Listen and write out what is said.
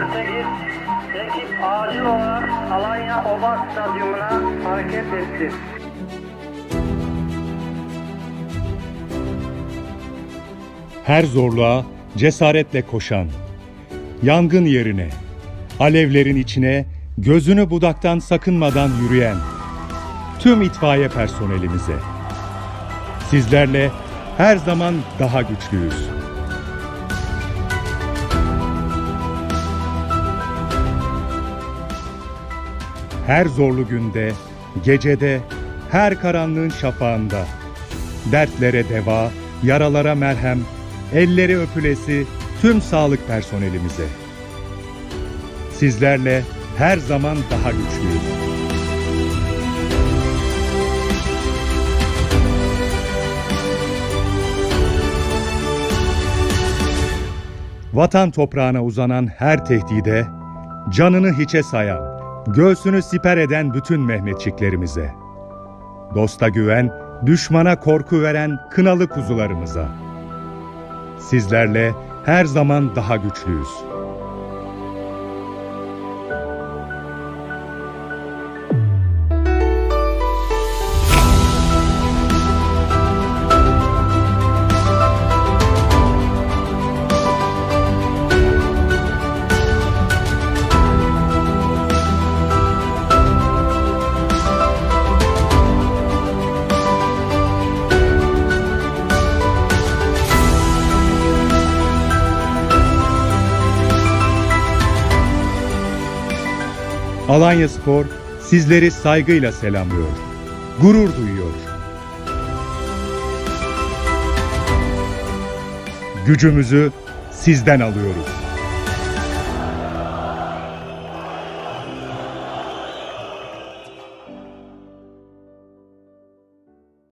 9.48 ekip acil olarak Alanya Oba Stadyumuna hareket etti. Her zorluğa cesaretle koşan, yangın yerine, alevlerin içine gözünü budaktan sakınmadan yürüyen tüm itfaiye personelimize. Sizlerle her zaman daha güçlüyüz. Her zorlu günde, gecede, her karanlığın şafağında dertlere deva, yaralara merhem, elleri öpülesi tüm sağlık personelimize. Sizlerle her zaman daha güçlüyüz. Vatan toprağına uzanan her tehdide, canını hiçe sayan, göğsünü siper eden bütün Mehmetçiklerimize. Dosta güven, düşmana korku veren kınalı kuzularımıza. Sizlerle her zaman daha güçlüyüz. Alanya Spor sizleri saygıyla selamlıyor. Gurur duyuyor. Gücümüzü sizden alıyoruz.